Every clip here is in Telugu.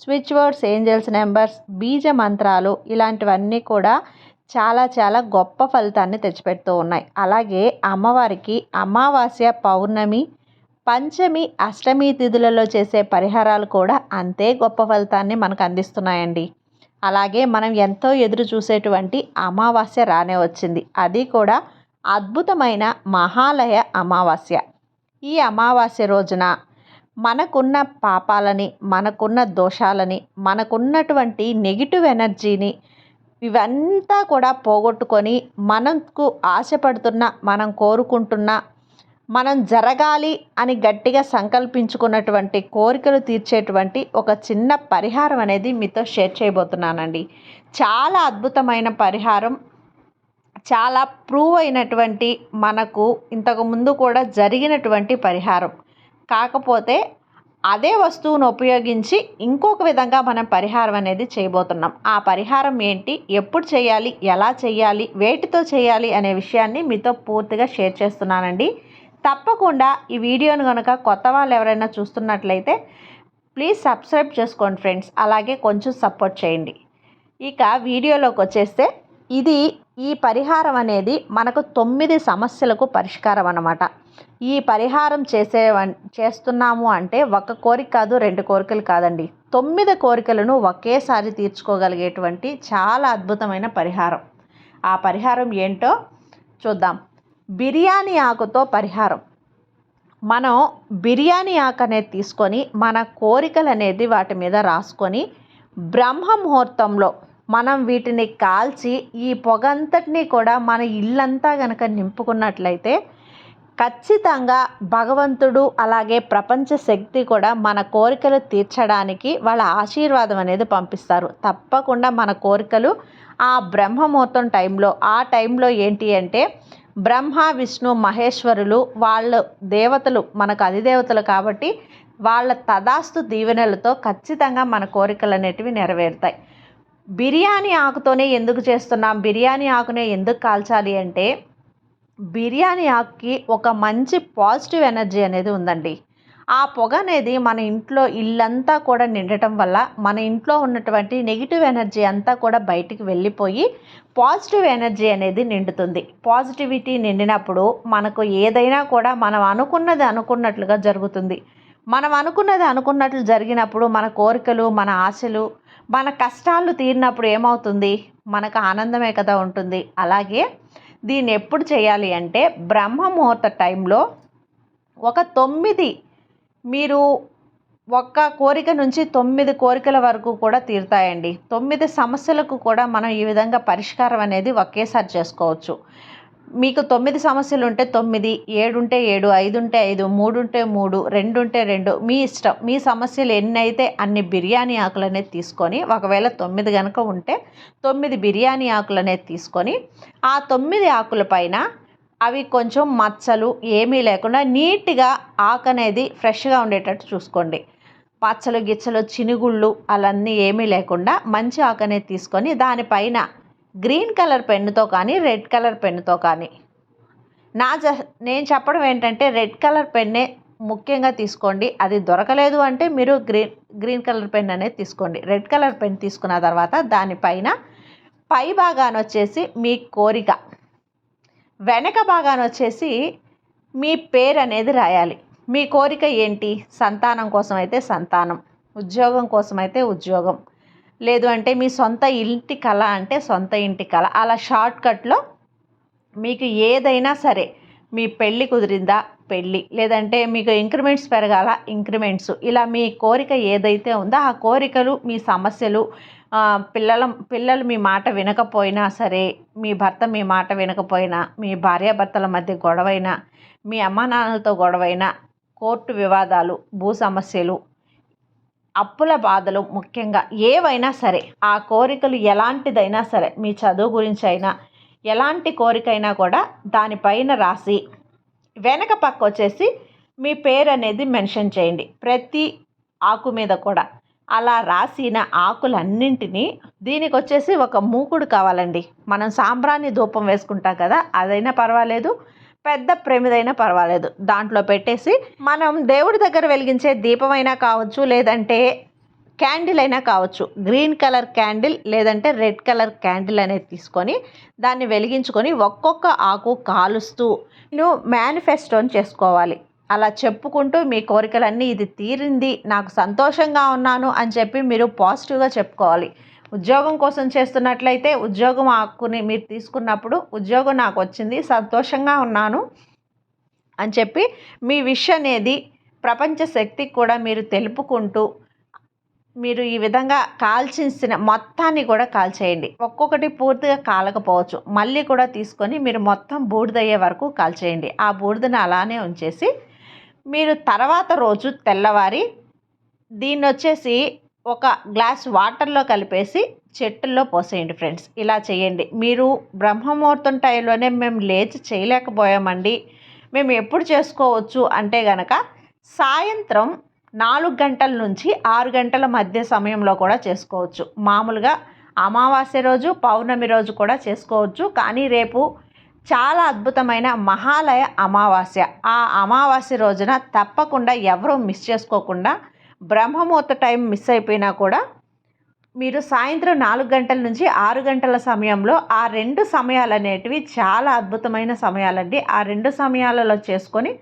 స్విచ్ వర్డ్స్ ఏంజల్స్ నెంబర్స్ బీజ మంత్రాలు ఇలాంటివన్నీ కూడా చాలా చాలా గొప్ప ఫలితాన్ని తెచ్చిపెడుతూ ఉన్నాయి. అలాగే అమ్మవారికి అమావాస్య పౌర్ణమి పంచమి అష్టమి తిథులలో చేసే పరిహారాలు కూడా అంతే గొప్ప ఫలితాన్ని మనకు అందిస్తున్నాయండి. అలాగే మనం ఎంతో ఎదురు చూసేటువంటి అమావాస్య రానే వచ్చింది. అది కూడా అద్భుతమైన మహాలయ అమావాస్య. ఈ అమావాస్య రోజున మనకున్న పాపాలని మనకున్న దోషాలని మనకున్నటువంటి నెగిటివ్ ఎనర్జీని ఇవంతా కూడా పోగొట్టుకొని మనకు ఆశపడుతున్న మనం కోరుకుంటున్న మనం జరగాలి అని గట్టిగా సంకల్పించుకున్నటువంటి కోరికలు తీర్చేటువంటి ఒక చిన్న పరిహారం అనేది మీతో షేర్ చేయబోతున్నానండి. చాలా అద్భుతమైన పరిహారం. చాలా ప్రూవ్ అయినటువంటి మనకు ఇంతకుముందు కూడా జరిగినటువంటి పరిహారం. కాకపోతే అదే వస్తువును ఉపయోగించి ఇంకొక విధంగా మనం పరిహారం అనేది చేయబోతున్నాం. ఆ పరిహారం ఏంటి? ఎప్పుడు చేయాలి? ఎలా చేయాలి? వేటితో చేయాలి అనే విషయాన్ని మీతో పూర్తిగా షేర్ చేస్తున్నానండి. తప్పకుండా ఈ వీడియోను కనుక కొత్త వాళ్ళు ఎవరైనా చూస్తున్నట్లయితే ప్లీజ్ సబ్స్క్రైబ్ చేసుకోండి ఫ్రెండ్స్. అలాగే కొంచెం సపోర్ట్ చేయండి. ఇక వీడియోలోకి వచ్చేస్తే ఇది ఈ పరిహారం అనేది మనకు తొమ్మిది సమస్యలకు పరిష్కారం అన్నమాట. ఈ పరిహారం చేసే చేస్తున్నాము అంటే ఒక కోరిక కాదు రెండు కోరికలు కాదండి. తొమ్మిది కోరికలను ఒకేసారి తీర్చుకోగలిగేటువంటి చాలా అద్భుతమైన పరిహారం. ఆ పరిహారం ఏంటో చూద్దాం. బిర్యానీ ఆకుతో పరిహారం. మనం బిర్యానీ ఆకు అనేది తీసుకొని మన కోరికలు అనేది వాటి మీద రాసుకొని బ్రహ్మ ముహూర్తంలో మనం వీటిని కాల్చి ఈ పొగంతటినీ కూడా మన ఇల్లంతా కనుక నింపుకున్నట్లయితే ఖచ్చితంగా భగవంతుడు అలాగే ప్రపంచ శక్తి కూడా మన కోరికలు తీర్చడానికి వాళ్ళ ఆశీర్వాదం అనేది పంపిస్తారు. తప్పకుండా మన కోరికలు ఆ బ్రహ్మముహూర్తం టైంలో ఆ టైంలో ఏంటి అంటే బ్రహ్మ విష్ణు మహేశ్వరులు వాళ్ళ దేవతలు మనకు అధిదేవతలు కాబట్టి వాళ్ళ తదాస్తు దీవెనలతో ఖచ్చితంగా మన కోరికలు అనేటివి నెరవేరుతాయి. బిర్యానీ ఆకుతోనే ఎందుకు చేస్తున్నాం? బిర్యానీ ఆకునే ఎందుకు కాల్చాలి అంటే బిర్యానీ ఆకుకి ఒక మంచి పాజిటివ్ ఎనర్జీ అనేది ఉందండి. ఆ పొగ అనేది మన ఇంట్లో ఇల్లంతా కూడా నిండటం వల్ల మన ఇంట్లో ఉన్నటువంటి నెగిటివ్ ఎనర్జీ అంతా కూడా బయటికి వెళ్ళిపోయి పాజిటివ్ ఎనర్జీ అనేది నిండుతుంది. పాజిటివిటీ నిండినప్పుడు మనకు ఏదైనా కూడా మనం అనుకున్నది అనుకున్నట్లుగా జరుగుతుంది. మనం అనుకున్నది అనుకున్నట్లు జరిగినప్పుడు మన కోరికలు మన ఆశలు మన కష్టాలు తీరినప్పుడు ఏమవుతుంది? మనకు ఆనందమే కదా ఉంటుంది. అలాగే దీన్ని ఎప్పుడు చేయాలి అంటే బ్రహ్మ ముహూర్త టైంలో ఒక తొమ్మిది మీరు ఒక్క కోరిక నుంచి తొమ్మిది కోరికల వరకు కూడా తీరుతాయండి. తొమ్మిది సమస్యలకు కూడా మనం ఈ విధంగా పరిష్కారం అనేది ఒకేసారి చేసుకోవచ్చు. మీకు తొమ్మిది సమస్యలు ఉంటే తొమ్మిది ఏడు ఉంటే ఏడు ఐదు ఉంటే ఐదు మూడు ఉంటే మూడు రెండు ఉంటే రెండు మీ ఇష్టం మీ సమస్యలు ఎన్ని అయితే అన్ని బిర్యానీ ఆకులు అనేది తీసుకొని ఒకవేళ తొమ్మిది కనుక ఉంటే తొమ్మిది బిర్యానీ ఆకులు అనేది తీసుకొని ఆ తొమ్మిది ఆకుల పైన అవి కొంచెం మచ్చలు ఏమీ లేకుండా నీట్గా ఆకు అనేది ఫ్రెష్గా ఉండేటట్టు చూసుకోండి. పచ్చలు గిచ్చలు చినుగుళ్ళు అలాన్నీ ఏమీ లేకుండా మంచి ఆకు అనేది తీసుకొని దానిపైన గ్రీన్ కలర్ పెన్నుతో కానీ రెడ్ కలర్ పెన్నుతో కానీ. నా జ నేను చెప్పడం ఏంటంటే రెడ్ కలర్ పెన్నే ముఖ్యంగా తీసుకోండి. అది దొరకలేదు అంటే మీరు గ్రీన్ గ్రీన్ కలర్ పెన్ అనేది తీసుకోండి. రెడ్ కలర్ పెన్ తీసుకున్న తర్వాత దానిపైన పై భాగాన వచ్చేసి మీ కోరిక. వెనక భాగాన వచ్చేసి మీ పేరు అనేది రాయాలి. మీ కోరిక ఏంటి? సంతానం కోసం అయితే సంతానం ఉద్యోగం కోసం అయితే ఉద్యోగం. లేదు అంటే మీ సొంత ఇంటి కళ అంటే సొంత ఇంటి కళ. అలా షార్ట్కట్లో మీకు ఏదైనా సరే మీ పెళ్ళి కుదిరిందా? పెళ్ళి. లేదంటే మీకు ఇంక్రిమెంట్స్ పెరగాల? ఇంక్రిమెంట్స్. ఇలా మీ కోరిక ఏదైతే ఉందో ఆ కోరికలు మీ సమస్యలు పిల్లల పిల్లలు మీ మాట వినకపోయినా సరే మీ భర్త మీ మాట వినకపోయినా మీ భార్యాభర్తల మధ్య గొడవైనా మీ అమ్మానాన్నలతో గొడవైనా కోర్టు వివాదాలు భూ సమస్యలు అప్పుల బాధలు ముఖ్యంగా ఏవైనా సరే ఆ కోరికలు ఎలాంటిదైనా సరే మీ చదువు గురించి అయినా ఎలాంటి కోరికైనా కూడా దానిపైన రాసి వెనక పక్క వచ్చేసి మీ పేరు అనేది మెన్షన్ చేయండి. ప్రతి ఆకు మీద కూడా. అలా రాసిన ఆకులన్నింటినీ దీనికి వచ్చేసి ఒక మూకుడు కావాలండి. మనం సాంబ్రాణి ధూపం వేసుకుంటాం కదా అదైనా పర్వాలేదు. పెద్ద ప్రమిదైనా పర్వాలేదు. దాంట్లో పెట్టేసి మనం దేవుడి దగ్గర వెలిగించే దీపమైనా కావచ్చు లేదంటే క్యాండిల్ అయినా కావచ్చు. గ్రీన్ కలర్ క్యాండిల్ లేదంటే రెడ్ కలర్ క్యాండిల్ అనేది తీసుకొని దాన్ని వెలిగించుకొని ఒక్కొక్క ఆకు కాలుస్తూ నేను మేనిఫెస్టోని చేసుకోవాలి. అలా చెప్పుకుంటూ మీ కోరికలన్నీ ఇది తీరింది నాకు సంతోషంగా ఉన్నాను అని చెప్పి మీరు పాజిటివ్గా చెప్పుకోవాలి. ఉద్యోగం కోసం చేస్తున్నట్లయితే ఉద్యోగం ఆకుని మీరు తీసుకున్నప్పుడు ఉద్యోగం నాకు వచ్చింది సంతోషంగా ఉన్నాను అని చెప్పి మీ విష్ అనేది ప్రపంచ శక్తికి కూడా మీరు తెలుపుకుంటూ మీరు ఈ విధంగా కాల్చిన మొత్తాన్ని కూడా కాల్చేయండి. ఒక్కొక్కటి పూర్తిగా కాలకపోవచ్చు. మళ్ళీ కూడా తీసుకొని మీరు మొత్తం బూడిదయ్యే వరకు కాల్చేయండి. ఆ బూడిదని అలానే ఉంచేసి మీరు తర్వాత రోజు తెల్లవారి దీన్ని వచ్చేసి ఒక గ్లాస్ వాటర్లో కలిపేసి చెట్టుల్లో పోసేయండి ఫ్రెండ్స్. ఇలా చేయండి. మీరు బ్రహ్మముహూర్తం టైంలోనే మేము లేచి చేయలేకపోయామండి. మేము ఎప్పుడు చేసుకోవచ్చు అంటే గనక సాయంత్రం నాలుగు గంటల నుంచి ఆరు గంటల మధ్య సమయంలో కూడా చేసుకోవచ్చు. మామూలుగా అమావాస్య రోజు పౌర్ణమి రోజు కూడా చేసుకోవచ్చు. కానీ రేపు చాలా అద్భుతమైన మహాలయ అమావాస్య. ఆ అమావాస్య రోజున తప్పకుండా ఎవరూ మిస్ చేసుకోకుండా బ్రహ్మముహూర్త టైం మిస్ అయిపోయినా కూడా మీరు సాయంత్రం నాలుగు గంటల నుంచి ఆరు గంటల సమయంలో ఆ రెండు సమయాలు అనేటివి చాలా అద్భుతమైన సమయాలండి. ఆ రెండు సమయాలలో చేసుకొని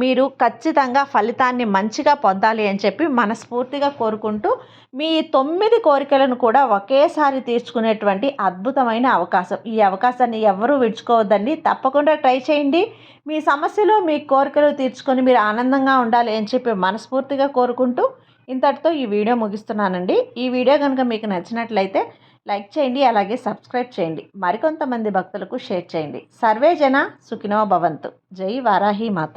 మీరు ఖచ్చితంగా ఫలితాన్ని మంచిగా పొందాలి అని చెప్పి మనస్ఫూర్తిగా కోరుకుంటూ మీ తొమ్మిది కోరికలను కూడా ఒకేసారి తీర్చుకునేటువంటి అద్భుతమైన అవకాశం. ఈ అవకాశాన్ని ఎవరూ విడుచుకోవద్దండి. తప్పకుండా ట్రై చేయండి. మీ సమస్యలు మీ కోరికలు తీర్చుకొని మీరు ఆనందంగా ఉండాలి అని చెప్పి మనస్ఫూర్తిగా కోరుకుంటూ ఇంతటితో ఈ వీడియో ముగిస్తున్నానండి. ఈ వీడియో కనుక మీకు నచ్చినట్లయితే లైక్ చేయండి అలాగే సబ్స్క్రైబ్ చేయండి. మరికొంతమంది భక్తులకు షేర్ చేయండి. సర్వే జన సుఖినో భవంతు. జై వారాహి మాత.